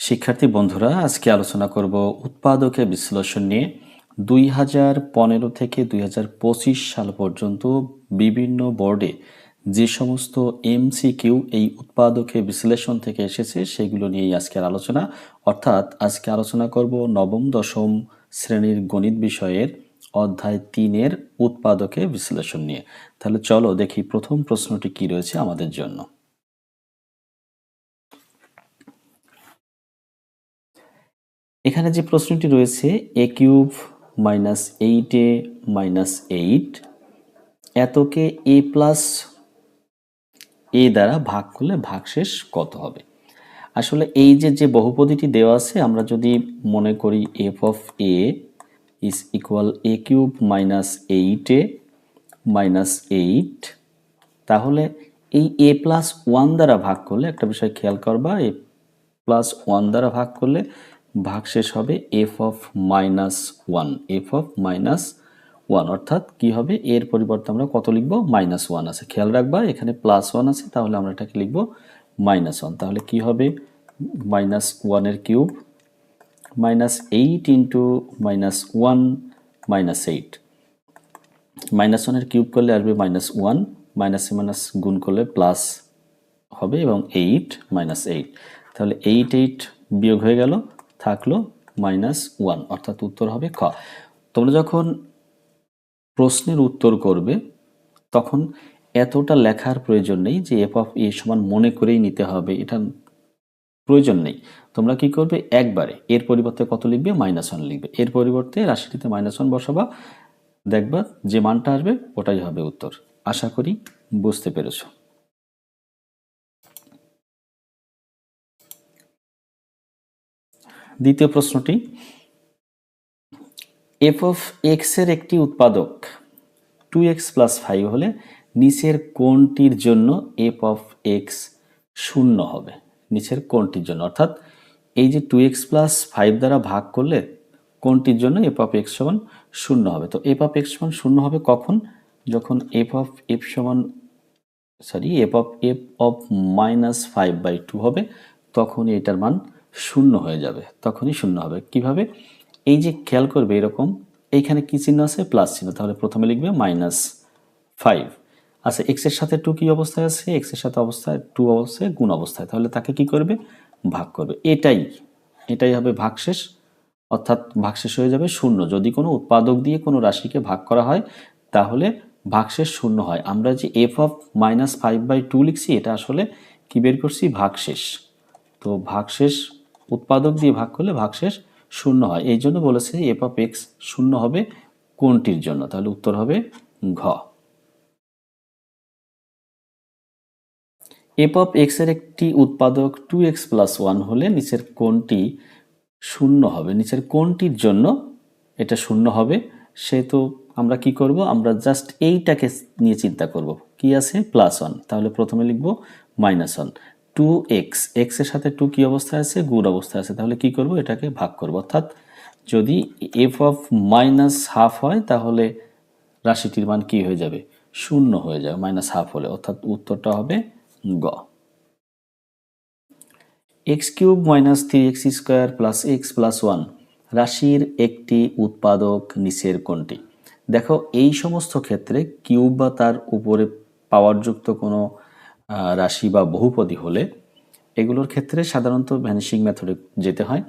শিক্ষার্থী বন্ধুরা, আজকে আলোচনা করব উৎপাদকের বিশ্লেষণ নিয়ে। দুই হাজার পনেরো থেকে দুই হাজার পঁচিশ সাল পর্যন্ত বিভিন্ন বোর্ডে যে সমস্ত এমসিকিউ এই উৎপাদকের বিশ্লেষণ থেকে এসেছে, সেগুলো নিয়েই আজকের আলোচনা। অর্থাৎ আজকে আলোচনা করব নবম, দশম শ্রেণির গণিত বিষয়ের অধ্যায় তিনের উৎপাদকের বিশ্লেষণ নিয়ে। তাহলে চলো দেখি প্রথম প্রশ্নটি কি রয়েছে আমাদের জন্য। এখানে যে প্রশ্নটি রয়েছে A cube minus eight A minus eight এতকে A plus A দ্বারা ভাগ করলে ভাগশেষ কত হবে? আসলে এই যে যে বহুপদীটি দেওয়া আছে, আমরা যদি মনে করি F of A is equal A cube minus eight A minus eight তাহলে এই এ প্লাস ওয়ান দ্বারা ভাগ করলে একটা বিষয় খেয়াল করবা এ প্লাস ওয়ান দ্বারা ভাগ করলে ভাগশেষ হবে F of minus one F of minus one অর্থাৎ কি হবে? এর পরিবর্তে আমরা কত লিখব? মাইনাস ওয়ান আছে। খেয়াল রাখবা, এখানে প্লাস ওয়ান আছে, তাহলে আমরা এটাকে লিখব মাইনাস ওয়ান তাহলে কি হবে? মাইনাস ওয়ানের cube minus eight into minus one minus eight minus ওয়ানের কিউব করলে আসবে মাইনাস ওয়ান মাইনাসে মাইনাস গুণ করলে প্লাস হবে এবং এইট মাইনাস এইট তাহলে এইট এইট বিয়োগ হয়ে গেল। থাকল মাইনাস ওয়ান অর্থাৎ উত্তর হবে খ। তোমরা যখন প্রশ্নের উত্তর করবে, তখন এতটা লেখার প্রয়োজন নেই যে এফ অফ এ সমান মনে করেই নিতে হবে এটা প্রয়োজন নেই। তোমরা কি করবে? একবারে, এর পরিবর্তে কত লিখবে? মাইনাস ওয়ান লিখবে। এর পরিবর্তে রাশিটিতে মাইনাস ওয়ান বসাবা, দেখবা যে মানটা আসবে, ওটাই হবে উত্তর। আশা করি বুঝতে পেরেছ। দ্বিতীয় প্রশ্নটি এফ অফ এক্সের একটি উৎপাদক টু এক্স প্লাস ফাইভ হলে নিচের কোনটির জন্য এফ অফ এক্স শূন্য হবে। নিচের কোনটির জন্য। অর্থাৎ এই যে টু এক্স প্লাস ফাইভ দ্বারা ভাগ করলে কোনটির জন্য এফ অফ এক্স সমান শূন্য হবে। তো এফ অফ এক্স সমান শূন্য হবে কখন? যখন এফ অফ এফ সমান sorry F of F of minus five by two হবে, তখনই এটার মান শূন্য হয়ে যাবে, তখনই শূন্য হবে। কীভাবে? এই যে খেয়াল করবে এরকম, এইখানে কি চিহ্ন আছে? প্লাস চিহ্ন। তাহলে প্রথমে লিখবে মাইনাস ফাইভ। আচ্ছা এক্সের সাথে টু কী অবস্থায় আছে? এক্সের সাথে অবস্থায় টু অবস্থায় গুণ অবস্থায়। তাহলে তাকে কি করবে? ভাগ করবে। এটাই এটাই হবে ভাগশেষ। অর্থাৎ ভাগশেষ হয়ে যাবে শূন্য। যদি কোনো উৎপাদক দিয়ে কোনো রাশিকে ভাগ করা হয়, তাহলে ভাগশেষ শূন্য হয়। আমরা যে F of minus five by two লিখছি, এটা আসলে কী বের করছি? ভাগশেষ। তো ভাগশেষ উৎপাদক দিয়ে ভাগ করলে ভাগশেষ শূন্য হয়। এই জন্য বলেছে এফ অফ এক্স শূন্য হবে কোনটির জন্য? তাহলে উত্তর হবে ঘ। এফ অফ এক্সের একটি উৎপাদক টু এক্স প্লাস ওয়ান হলে নিচের কোনটি শূন্য হবে? নিচের কোনটির জন্য এটা শূন্য হবে? সে তো আমরা কি করব? আমরা জাস্ট এইটাকে নিয়ে চিন্তা করব। কি আছে? প্লাস ওয়ান তাহলে প্রথমে লিখব মাইনাস ওয়ান টু এক্স এক্সের সাথে টু কি অবস্থায় আছে? গুণ অবস্থায় আছে। তাহলে কি করব? এটাকে ভাগ করব। অর্থাৎ যদি এফ অফ মাইনাস হাফ হয়, তাহলে রাশিটির মান কি হয়ে যাবে? শূন্য হয়ে যাবে মাইনাস হাফ হলে। অর্থাৎ উত্তরটা হবে গ। X cube minus three X square plus X plus one রাশির একটি উৎপাদক নিচের কোনটি দেখো, এই সমস্ত ক্ষেত্রে কিউব বা তার উপরে পাওয়ারযুক্ত কোনো রাশি বা বহুপদী হলে এগুলোর ক্ষেত্রে সাধারণত ভ্যানিশিং মেথডে যেতে হয়।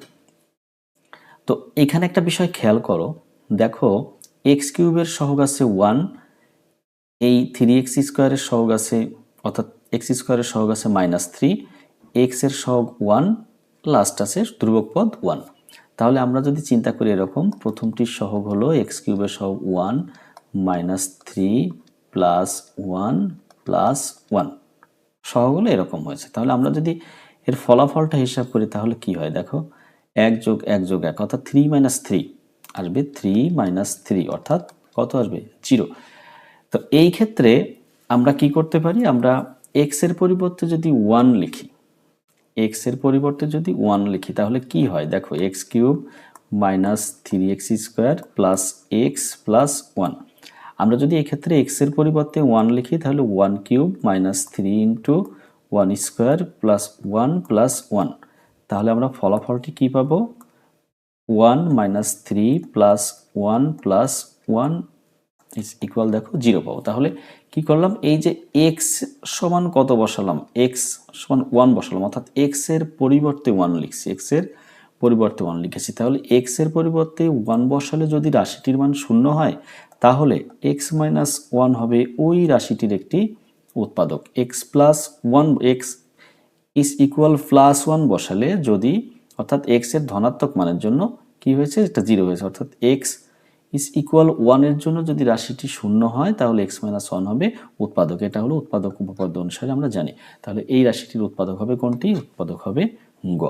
তো এখানে একটা বিষয় খেয়াল করো। দেখো এক্স কিউবের সহগ আছে ওয়ান এই থ্রি এক্স স্কোয়ারের সহগ আছে, অর্থাৎ এক্স স্কোয়ারের সহগ আছে মাইনাস থ্রি এক্সের সহগ ওয়ান লাস্ট আছে ধ্রুবক পদ ওয়ান তাহলে আমরা যদি চিন্তা করি এরকম, প্রথমটির সহগ হলো এক্স কিউবের সহগ one minus three plus one plus one সহগুলো এরকম হয়েছে। তাহলে আমরা যদি এর ফলাফলটা হিসাব করি, তাহলে কি হয়? দেখো, এক যোগ এক যোগ এক, অর্থাৎ থ্রি মাইনাস থ্রি আসবে থ্রি মাইনাস থ্রি অর্থাৎ কত আসবে? জিরো তো এই ক্ষেত্রে আমরা কি করতে পারি? আমরা এক্সের পরিবর্তে যদি ওয়ান লিখি এক্সের পরিবর্তে যদি ওয়ান লিখি, তাহলে কি হয়? দেখো X cube minus three X square plus X plus one আমরা যদি এক্ষেত্রে এক্সের পরিবর্তে ওয়ান লিখি, তাহলে one cube minus three into one square plus one plus one তাহলে আমরা ফলাফলটি কি পাবো? One minus three plus one plus one is equal দেখো জিরো পাবো। তাহলে কি করলাম? এই যে এক্স সমান কত বসালাম? এক্স সমান ওয়ান বসালাম, অর্থাৎ এক্সের পরিবর্তে ওয়ান লিখছি এক্সের পরিবর্তে ওয়ান লিখেছি। তাহলে এক্সের পরিবর্তে ওয়ান বসালে যদি রাশিটির মান শূন্য হয় তাহলে এক্স মাইনাস ওয়ান হবে ওই রাশিটির একটি উৎপাদক। X plus one X is equal plus one বসালে যদি, অর্থাৎ এক্সের ধনাত্মক মানের জন্য কি হয়েছে? এটা জিরো হয়েছে। অর্থাৎ এক্স ইজ ইকুয়াল ওয়ানের জন্য যদি রাশিটি শূন্য হয়, তাহলে এক্স মাইনাস ওয়ান হবে উৎপাদক। এটা হলো উৎপাদক উপপাদ্য অনুসারে আমরা জানি। তাহলে এই রাশিটির উৎপাদক হবে কোনটি? উৎপাদক হবে গ।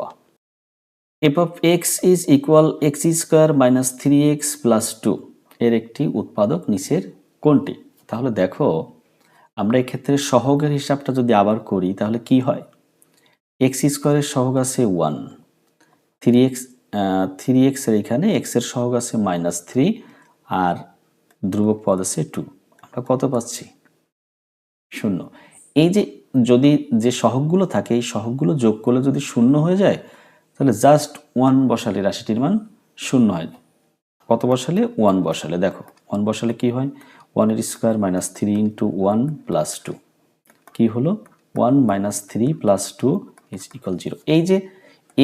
F of X is equal X square minus three X plus two এর একটি উৎপাদক নিচের কোনটি? তাহলে দেখো, আমরা এক্ষেত্রে সহগের হিসাবটা যদি আবার করি, তাহলে কি হয়? এক্স স্কোয়ারের সহগ আছে ওয়ান থ্রি এক্স থ্রি এক্সের এখানে এক্সের সহগ আছে মাইনাস থ্রি আর ধ্রুবক পদ আছে টু আমরা কত পাচ্ছি? শূন্য। এই যে, যদি যে সহগগুলো থাকে, এই সহগগুলো যোগ করলে যদি শূন্য হয়ে যায়, তাহলে জাস্ট ওয়ান বসালে রাশিটির মান শূন্য হয়। কত বসালে? ওয়ান বসালে। দেখো ওয়ান বসালে কি হয়? ওয়ানের square minus three into one plus two কী হলো? One minus three plus two is equal zero এই যে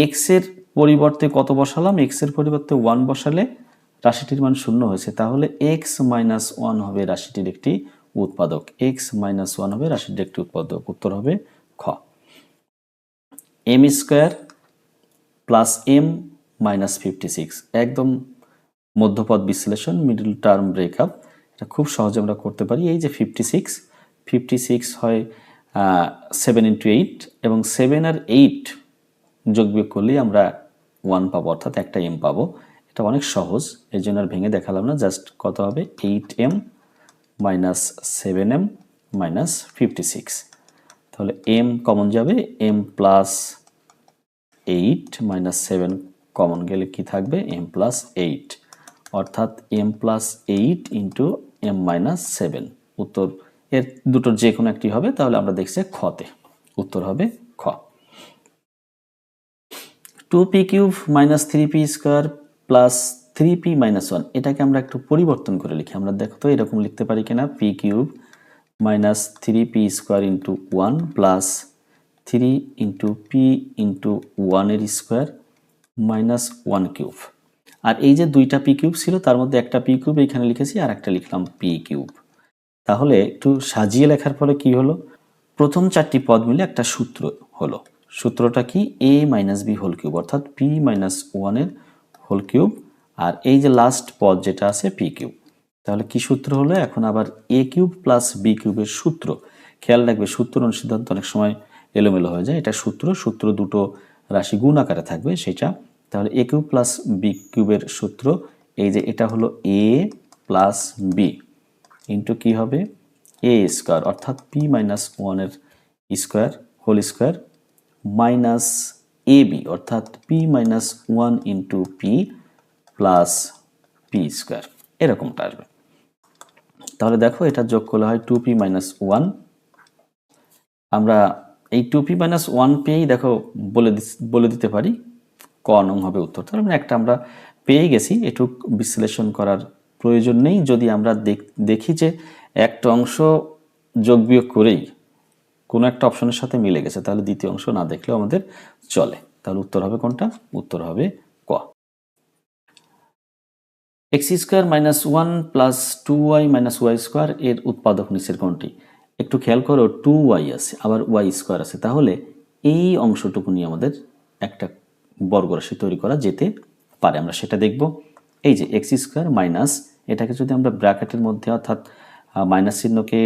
এক্সের পরিবর্তে কত বসালাম? এক্সের পরিবর্তে ওয়ান বসালে রাশিটির মান শূন্য হয়েছে। তাহলে এক্স মাইনাস ওয়ান হবে রাশিটির একটি উৎপাদক। এক্স মাইনাস ওয়ান হবে রাশিটির একটি উৎপাদক। উত্তর হবে খ। M square plus M minus fifty six একদম মধ্যপদ বিশ্লেষণ মিডল টার্ম ব্রেকআপ এটা খুব সহজে আমরা করতে পারি। এই যে ফিফটি সিক্স ফিফটি সিক্স হয় সেভেন ইন্টু এইট এবং সেভেন আর এইট যোগ বিয়োগ করলেই আমরা ওয়ান পাবো, অর্থাৎ একটা এম পাবো। এটা অনেক সহজ এই জন্য আর ভেঙে দেখালাম না জাস্ট কত হবে? Eight M minus seven M minus fifty six তাহলে এম কমন যাবে M plus eight minus seven common গেলে কি থাকবে? এম প্লাস এইট অর্থাৎ M plus eight into M minus seven উত্তর, এর দুটোর যে কোনো একটি হবে, তাহলে আমরা দেখছি খতে উত্তর হবে খ। Two P cube minus three P square plus three P minus one এটাকে আমরা একটু পরিবর্তন করে লিখি। আমরা দেখো তো এরকম লিখতে পারি কিনা। P cube minus three P square into one plus three into P into ওয়ানের স্কোয়ার মাইনাস ওয়ান কিউব আর এই যে দুইটা পি কিউব ছিল, তার মধ্যে একটা পি কিউব এখানে লিখেছি আর একটা লিখলাম পি কিউব তাহলে একটু সাজিয়ে লেখার পরে কি হলো? প্রথম চারটি পদ মিলে একটা সূত্র হলো। সূত্রটা কি? A minus B whole cube অর্থাৎ পি মাইনাস ওয়ানের হোল কিউব আর এই যে লাস্ট পদ যেটা আছে পি কিউব তাহলে কি সূত্র হলো? এখন আবার এ কিউব প্লাস বি কিউবের সূত্র। খেয়াল রাখবে, সূত্র অনুসিদ্ধান্ত অনেক সময় এলোমেলো হয়ে যায়। এটা সূত্র সূত্র দুটো রাশি গুণ আকারে থাকবে, সেটা তাহলে এ কিউব প্লাস বি কিউবের সূত্র, এই যে এটা হলো এ প্লাস বি ইন্টু কী হবে? এ স্কোয়ার অর্থাৎ পি মাইনাস ওয়ানের square whole square minus A B অর্থাৎ P minus one into P plus P square এরকমটা আসবে। তাহলে দেখো এটা যোগ করলে হয় টু পি মাইনাস ওয়ান আমরা এই টু পি মাইনাস ওয়ান পেয়েই দেখো বলে বলে দিতে পারি। ক নং হবে উত্তর। তার মানে একটা আমরা পেয়ে গেছি, এটুক বিশ্লেষণ করার প্রয়োজন নেই। যদি আমরা দেখি যে একটা অংশ যোগ বিয়োগ করেই কোনো একটা অপশনের সাথে মিলে গেছে, তাহলে দ্বিতীয় অংশ না দেখলেও আমাদের চলে। তাহলে উত্তর হবে কোনটা? উত্তর হবে ক। X square minus one plus two Y minus Y square এর উৎপাদক নিচের কোনটি? একটু খেয়াল করো টু ওয়াই আছে, আবার ওয়াই স্কোয়ার আছে। তাহলে এই অংশটুকু নিয়ে আমাদের একটা বর্গরাশি তৈরি করা যেতে পারে। আমরা সেটা দেখব। এই যে এক্স স্কোয়ার মাইনাস এটাকে যদি আমরা ব্র্যাকেটের মধ্যে অর্থাৎ মাইনাস চিহ্নকে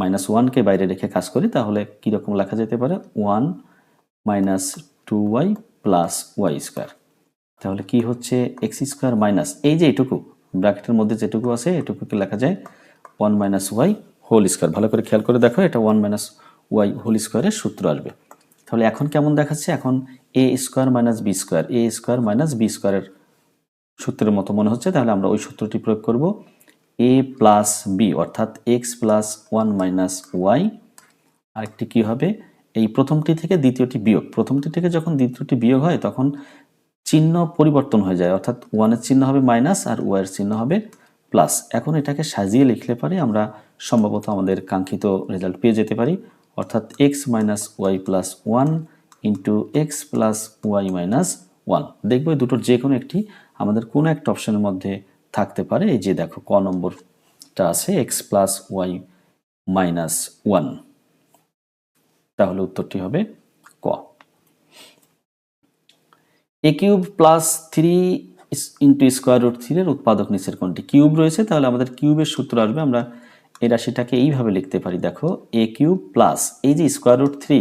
মাইনাস ওয়ানকে বাইরে রেখে কাজ করি, তাহলে কীরকম লেখা যেতে পারে? One minus two Y plus Y square তাহলে কি হচ্ছে? এক্স স্কোয়ার মাইনাস এই যে এটুকু, ব্র্যাকেটের মধ্যে যেটুকু আছে, এটুকুকে লেখা যায় one minus Y whole square ভালো করে খেয়াল করে দেখো, এটা ওয়ান মাইনাস ওয়াই হোল স্কোয়ারের সূত্র আসবে। তাহলে এখন কেমন দেখাচ্ছে? এখন A square minus B square, A square minus B স্কোয়ারের সূত্রের মতো মনে হচ্ছে, তাহলে আমরা ওই সূত্রটি প্রয়োগ করব। এ প্লাস বি, অর্থাৎ X plus one minus Y, আরেকটি কী হবে? এই প্রথমটি থেকে দ্বিতীয়টি বিয়োগ। প্রথমটি থেকে যখন দ্বিতীয়টি বিয়োগ হয়, তখন চিহ্ন পরিবর্তন হয়ে যায়, অর্থাৎ ওয়ানের চিহ্ন হবে মাইনাস আর ওয়াইয়ের চিহ্ন হবে প্লাস। এখন এটাকে সাজিয়ে লিখলে পারে আমরা সম্ভবত আমাদের কাঙ্ক্ষিত রেজাল্ট পেয়ে যেতে পারি, অর্থাৎ X minus Y plus one into X plus Y minus one দেখব দুটোর যে কোনো একটি আমাদের কোনো একটা অপশনের মধ্যে থাকতে পারে। এই যে দেখো, ক নম্বরটা আছে x plus y minus one তাহলে উত্তরটি হবে ক। A cube plus three into square root থ্রির উৎপাদক নিচের কোনটি কিউব রয়েছে, তাহলে আমাদের কিউবের সূত্র আসবে। আমরা এই রাশিটাকে এইভাবে লিখতে পারি। দেখো এ কিউব প্লাস এই যে স্কোয়ার রুট থ্রি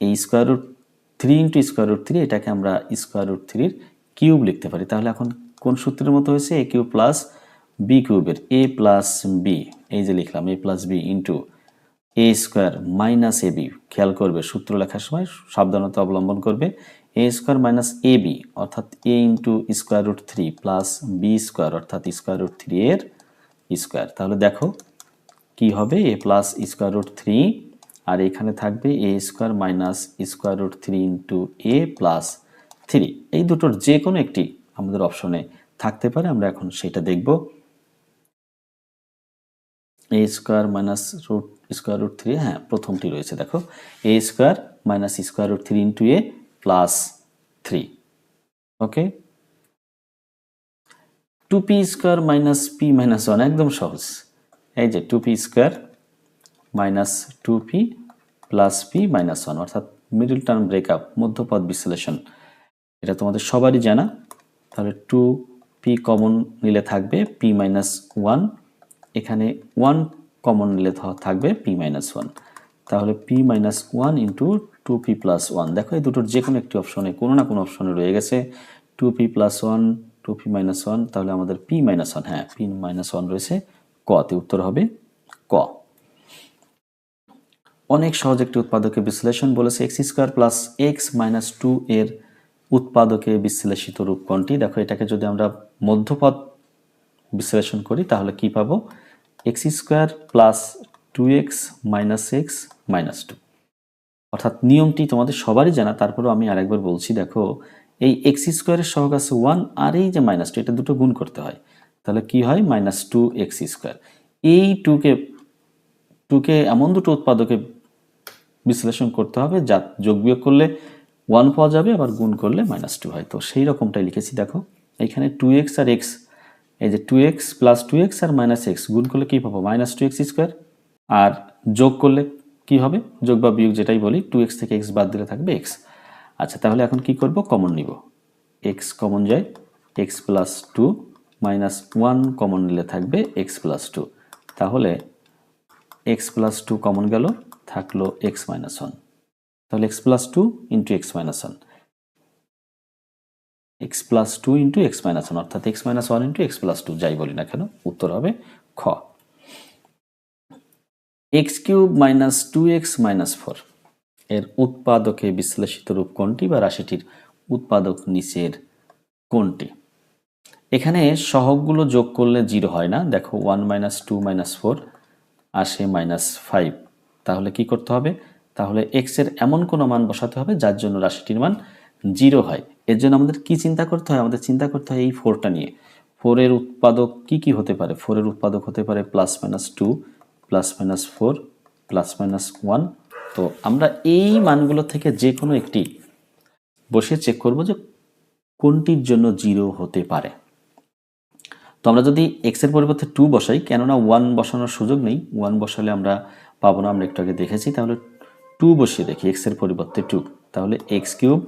এই square root three into square root three এটাকে আমরা স্কোয়ার রুট থ্রির কিউব লিখতে পারি। তাহলে এখন কোন সূত্রের মতো হয়েছে? এ কিউব প্লাস বি কিউবের এ প্লাস বি এই যে লিখলাম a plus b into a square minus a b খেয়াল করবে, সূত্র লেখার সময় সাবধানতা অবলম্বন করবে। A square minus a b অর্থাৎ a into square root three plus b square অর্থাৎ স্কোয়ার রুট থ্রি এর স্কোয়ার তাহলে দেখো কি হবে? A plus square root three আর এখানে থাকবে a square minus square root three into a plus three এই দুটোর যে কোনো একটি আমাদের অপশনে থাকতে পারে, আমরা এখন সেটা দেখব। A square minus root square root three হ্যাঁ প্রথমটি রয়েছে, দেখো। A square minus square root three into a plus three okay two p square minus p minus one একদম সহজ। এই যে two p square minus two p plus p minus one অর্থাৎ middle term breakup মধ্যপদ বিশ্লেষণ, এটা তোমাদের সবারই জানা। তাহলে টু পি কমন নিলে থাকবে পি মাইনাস ওয়ান এখানে ওয়ান কমন নিলে থাকবে পি মাইনাস ওয়ান তাহলে p minus one into two p plus one দেখো এই দুটোর যে কোনো একটি অপশনে কোনো না কোনো অপশনে রয়ে গেছে। Two p plus one two p minus one তাহলে আমাদের পি মাইনাস ওয়ান হ্যাঁ পি মাইনাস ওয়ান রয়েছে। কতে উত্তর হবে ক। অনেক সহজ একটি উৎপাদকে বিশ্লেষণ বলেছে x square plus x minus two এর উৎপাদকে বিশ্লেষিত রূপ কোনটি? দেখো, এটাকে যদি আমরা মধ্যপদ বিশ্লেষণ করি, তাহলে কি পাবো? X square plus two x minus x minus two. অর্থাৎ নিয়মটি তোমাদের সবারই জানা, তারপরেও আমি আরেকবার বলছি, দেখো, এই এক্স স্কোয়ারের সহগ আছে ওয়ান আর এই যে মাইনাস টু, এটা দুটো গুণ করতে হয়। তাহলে কি হয়? Minus two x square. এই টুকে টুকে এমন দুটো উৎপাদকে বিশ্লেষণ করতে হবে, যা যোগ বিয়োগ করলে ওয়ান পাওয়া যাবে, আবার গুণ করলে মাইনাস টু হয়। তো সেই রকমটাই লিখেছি, দেখো। এখানে টু এক্স আর এক্স এই যে two x plus two x আর মাইনাস এক্স গুণ করলে কী পাবো? মাইনাস টু এক্স স্কোয়ার আর যোগ করলে কি হবে? যোগ বা বিয়োগ যেটাই বলি টু এক্স থেকে এক্স বাদ দিলে থাকবে এক্স আচ্ছা তাহলে এখন কি করব? কমন নিব। এক্স কমন যায় x plus two minus one common নিলে থাকবে এক্স প্লাস টু তাহলে এক্স প্লাস টু কমন গেল থাকল এক্স মাইনাস ওয়ান তাহলে x plus two into x minus one x plus two into x minus one অর্থাৎ x minus one into x plus two যাই বলি না কেন, উত্তর হবে খ। X cube minus two x minus four এর উৎপাদকে বিশ্লেষিত রূপ কোনটি বা রাশিটির উৎপাদক নিচের কোনটি? এখানে সহগগুলো যোগ করলে জিরো হয় না। দেখো one minus two minus four আসে মাইনাস ফাইভ তাহলে কি করতে হবে? তাহলে এক্সের এমন কোনো মান বসাতে হবে যার জন্য রাশিটির মান জিরো হয়। এর জন্য আমাদের কি চিন্তা করতে হয়? আমাদের চিন্তা করতে হয় এই ফোরটা নিয়ে। ফোরের উৎপাদক কি কি হতে পারে? ফোরের উৎপাদক হতে পারে plus minus two plus minus four plus minus one তো আমরা এই মানগুলো থেকে যে কোনো একটি বসে চেক করব যে কোনটির জন্য জিরো হতে পারে। তো আমরা যদি এক্সের পরিবর্তে টু বসাই, কেননা ওয়ান বসানোর সুযোগ নেই। ওয়ান বসালে আমরা পাবো না, আমরা একটু আগে দেখেছি, তাহলে টু বসিয়ে দেখি এক্সের পরিবর্তে টু তাহলে x cube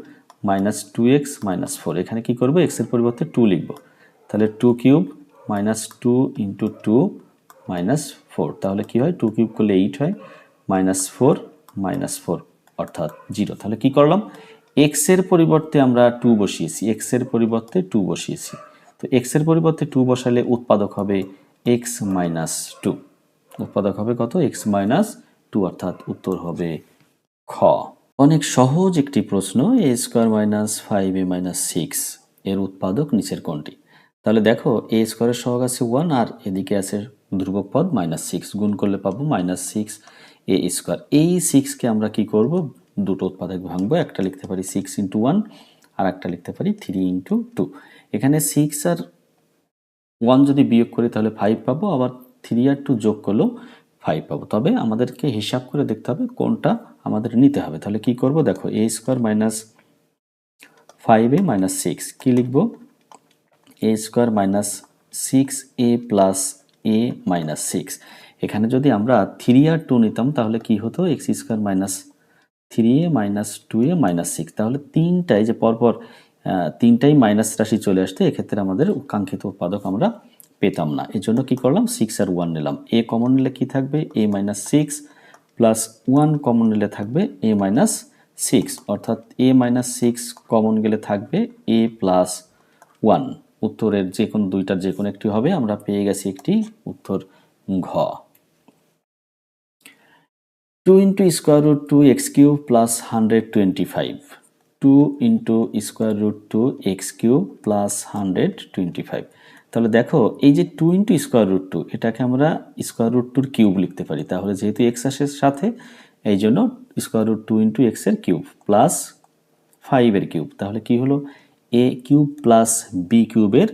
minus two x minus four এখানে কী করব? এক্সের পরিবর্তে টু লিখব। তাহলে two cube minus two into two minus four তাহলে কী হয়? টু কিউব করলে এইট হয় মাইনাস ফোর মাইনাস ফোর অর্থাৎ জিরো তাহলে কি করলাম? এক্সের পরিবর্তে আমরা টু বসিয়েছি। এক্সের পরিবর্তে টু বসিয়েছি। তো এক্সের পরিবর্তে টু বসালে উৎপাদক হবে এক্স মাইনাস টু উৎপাদক হবে কত? এক্স মাইনাস টু অর্থাৎ উত্তর হবে খ। অনেক সহজ একটি প্রশ্ন a square minus five a minus six এর উৎপাদক নিচের কোনটি? তাহলে দেখো এ স্কোয়ারের সহগ আছে ওয়ান আর এদিকে আছে ধ্রুবক পদ মাইনাস সিক্স গুণ করলে পাবো মাইনাস সিক্স এ স্কোয়ার এই সিক্সকে আমরা কি করব? দুটো উৎপাদক ভাঙবো, একটা লিখতে পারি সিক্স ইন্টু ওয়ান আর একটা লিখতে পারি থ্রি ইন্টু টু এখানে সিক্স আর ওয়ান যদি বিয়োগ করি তাহলে ফাইভ পাবো, আবার থ্রি আর টু যোগ করলেও ফাইভ পাবো। তবে আমাদেরকে হিসাব করে দেখতে হবে কোনটা আমাদের নিতে হবে। তাহলে কি করব? দেখো a square minus five a minus six কী লিখব? A square minus six a plus a minus six এখানে যদি আমরা থ্রি আর টু নিতাম, তাহলে কি হতো? X square minus three a minus two a minus six তাহলে তিনটাই যে পরপর তিনটাই মাইনাস রাশি চলে আসতে, এক্ষেত্রে আমাদের কাঙ্ক্ষিত উৎপাদক আমরা পেতাম না। এই জন্য কী করলাম? সিক্স আর ওয়ান নিলাম। এ কমন নিলে কী থাকবে? A minus six plus one common নিলে থাকবে এ মাইনাস সিক্স অর্থাৎ এ মাইনাস সিক্স কমন গেলে থাকবে এ প্লাস ওয়ান উত্তরের যে কোনো দুইটার যে কোনো একটি হবে, আমরা পেয়ে গেছি একটি উত্তর ঘ। Two into square root two x cube plus hundred twenty five two into square root two x cube plus hundred twenty five তাহলে দেখো, এই যে two into square root two এটাকে আমরা স্কোয়ার রুট টুর কিউব লিখতে পারি। তাহলে যেহেতু এক্স আসে সাথে, এই জন্য স্কোয়ার রুট টু ইন্টু এক্সের কিউব প্লাস ফাইভের কিউব তাহলে কি হলো? এ কিউব প্লাস বি কিউবের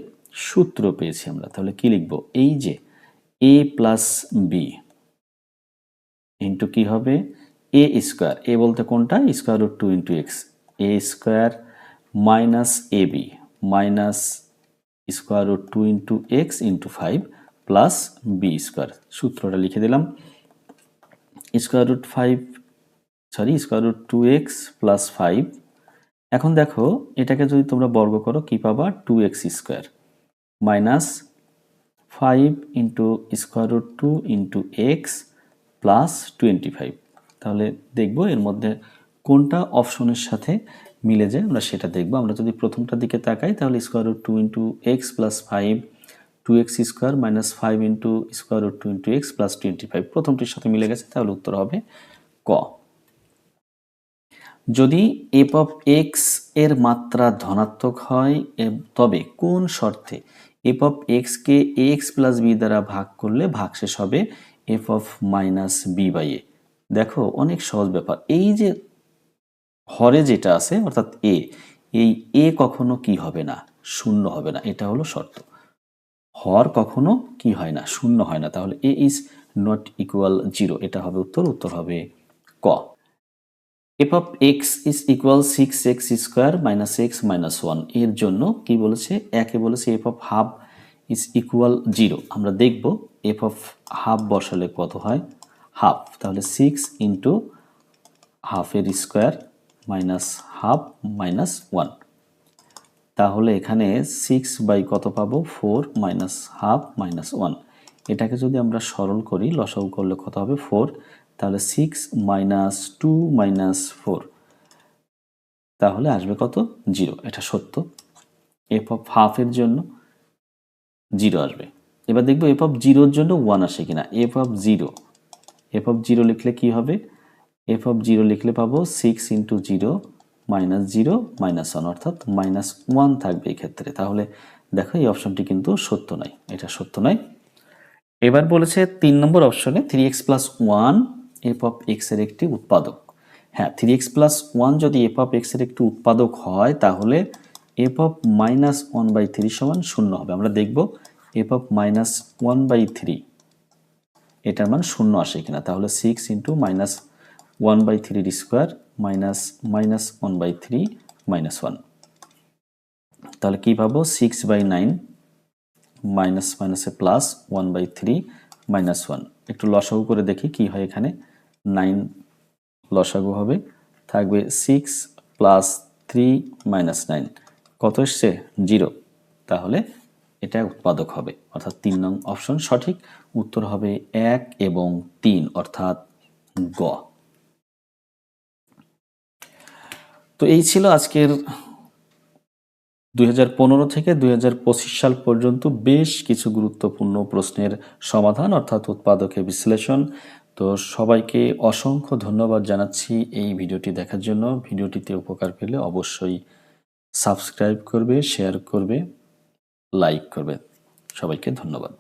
সূত্র পেয়েছি আমরা। তাহলে কি লিখব? এই যে এ প্লাস বি ইন্টু কি হবে? এ স্কোয়ার এ বলতে কোনটা? Square root two into x a square minus a b minus square root two into x into five plus b square. সূত্রটা লিখে দিলাম। Square root five, sorry, square root two x plus five. এখন দেখো, এটাকে যদি তোমরা বর্গ করো, কি পাবা? Two x square minus five into square root two into x plus twenty five. তাহলে দেখব এর মধ্যে কোনটা অপশনের সাথে মিলে যায়, আমরা সেটা দেখব। আমরা যদি প্রথমটার দিকে তাকাই, তাহলে square root two into x plus five two x square minus five into square root two into x plus twenty five প্রথমটির সাথে মিলে গেছে, তাহলে উত্তর হবে ক। যদি এফ অফ এক্সের মাত্রা ধনাত্মক হয় তবে কোন শর্তে এফ অফ এক্সকে এক্স প্লাস বি দ্বারা ভাগ করলে ভাগশেষ হবে f of minus b by a দেখো, অনেক সহজ ব্যাপার। এই যে হরে যেটা আছে, অর্থাৎ এ, এই এ কখনো কি হবে না, শূন্য হবে না, এটা হলো শর্ত। হর কখনো কি হয় না, শূন্য হয় না, তাহলে a is not equal zero এটা হবে উত্তর উত্তর হবে ক। F of x is equal six x square minus x minus ওয়ানের জন্য কি বলেছে, একে বলেছে f of half is equal zero আমরা দেখব এফ অফ হাফ বসালে কত হয় হাফ তাহলে সিক্স ইন্টু হাফের square minus half minus one তাহলে এখানে সিক্স বাই কত পাবো? Four minus half minus one এটাকে যদি আমরা সরল করি, লসাগু করলে কত হবে? ফোর তাহলে six minus two minus four তাহলে আসবে কত? জিরো এটা সত্য। এফ অফ হাফের জন্য জিরো আসবে। এবার দেখব এফ অফ জিরোর জন্য ওয়ান আসে কিনা। F of zero f of zero লিখলে কি হবে? এফ অফ জিরো লিখলে পাবো six into zero minus zero minus one অর্থাৎ মাইনাস ওয়ান থাকবে এই ক্ষেত্রে। তাহলে দেখো এই অপশনটি কিন্তু সত্য নয়, এটা সত্য নয়। এবার বলেছে তিন নম্বর অপশনে three x plus one f of এক্সের একটি উৎপাদক। হ্যাঁ থ্রি এক্স প্লাস ওয়ান যদি এফ অফ এক্সের একটি উৎপাদক হয়, তাহলে f of minus one by three সমান শূন্য হবে। আমরা দেখব f of minus one by three এটার মান শূন্য আসে কিনা। তাহলে six into minus one by থ্রির square minus minus one by three minus one তাহলে কী পাবো? সিক্স বাই নাইন মাইনাস মাইনাসে plus one by three minus one একটু লসাগু করে দেখি কি হয় এখানে। নাইন লসাগু হবে। থাকবে six plus three minus nine কত এসছে? জিরো তাহলে এটা উৎপাদক হবে। অর্থাৎ তিন নং অপশন সঠিক। উত্তর হবে এক এবং তিন, অর্থাৎ গ। তো এই ছিল আজকের দুই হাজার পনেরো থেকে দুই হাজার পঁচিশ সাল পর্যন্ত বেশ কিছু গুরুত্বপূর্ণ প্রশ্নের সমাধান, অর্থাৎ উৎপাদকের বিশ্লেষণ। তো সবাইকে অসংখ্য ধন্যবাদ জানাচ্ছি এই ভিডিওটি দেখার জন্য। ভিডিওটিতে উপকার পেলে অবশ্যই সাবস্ক্রাইব করবে, শেয়ার করবে, লাইক করবে। সবাইকে ধন্যবাদ।